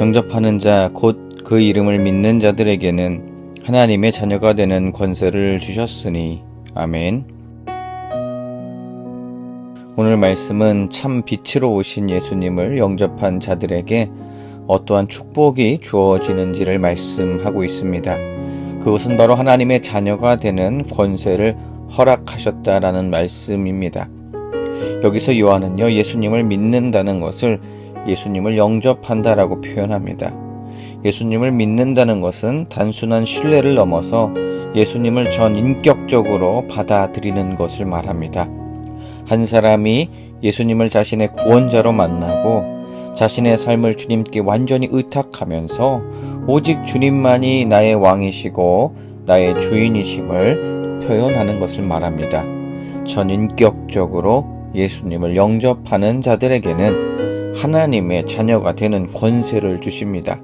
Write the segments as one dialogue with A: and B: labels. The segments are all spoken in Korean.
A: 영접하는 자, 곧 그 이름을 믿는 자들에게는 하나님의 자녀가 되는 권세를 주셨으니. 아멘. 오늘 말씀은 참 빛으로 오신 예수님을 영접한 자들에게 어떠한 축복이 주어지는지를 말씀하고 있습니다. 그것은 바로 하나님의 자녀가 되는 권세를 허락하셨다라는 말씀입니다. 여기서 요한은요, 예수님을 믿는다는 것을 예수님을 영접한다라고 표현합니다. 예수님을 믿는다는 것은 단순한 신뢰를 넘어서 예수님을 전 인격적으로 받아들이는 것을 말합니다. 한 사람이 예수님을 자신의 구원자로 만나고 자신의 삶을 주님께 완전히 의탁하면서 오직 주님만이 나의 왕이시고 나의 주인이심을 표현하는 것을 말합니다. 전 인격적으로 예수님을 영접하는 자들에게는 하나님의 자녀가 되는 권세를 주십니다.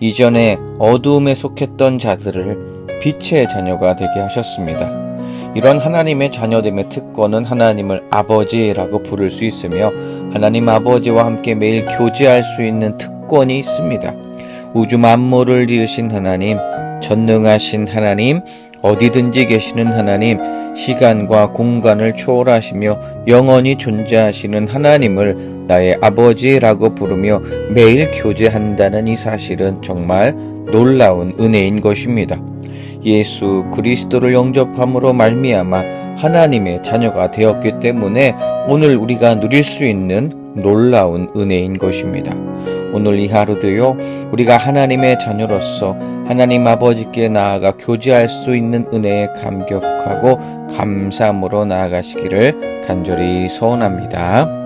A: 이전에 어두움에 속했던 자들을 빛의 자녀가 되게 하셨습니다. 이런 하나님의 자녀됨의 특권은 하나님을 아버지라고 부를 수 있으며 하나님 아버지와 함께 매일 교제할 수 있는 특권이 있습니다. 우주 만물을 지으신 하나님, 전능하신 하나님, 어디든지 계시는 하나님, 시간과 공간을 초월하시며 영원히 존재하시는 하나님을 나의 아버지라고 부르며 매일 교제한다는 이 사실은 정말 놀라운 은혜인 것입니다. 예수 그리스도를 영접함으로 말미암아 하나님의 자녀가 되었기 때문에 오늘 우리가 누릴 수 있는 놀라운 은혜인 것입니다. 오늘 이 하루도요, 우리가 하나님의 자녀로서 하나님 아버지께 나아가 교제할 수 있는 은혜에 감격하고 감사함으로 나아가시기를 간절히 소원합니다.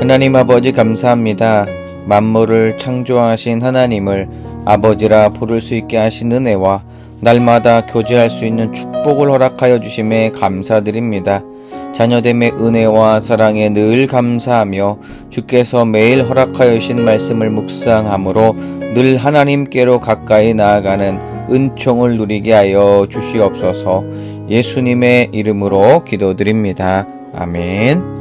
A: 하나님 아버지 감사합니다. 만물을 창조하신 하나님을 아버지라 부를 수 있게 하신 은혜와 날마다 교제할 수 있는 축복을 허락하여 주심에 감사드립니다. 자녀됨의 은혜와 사랑에 늘 감사하며 주께서 매일 허락하여 주신 말씀을 묵상함으로 늘 하나님께로 가까이 나아가는 은총을 누리게 하여 주시옵소서 예수님의 이름으로 기도드립니다. 아멘.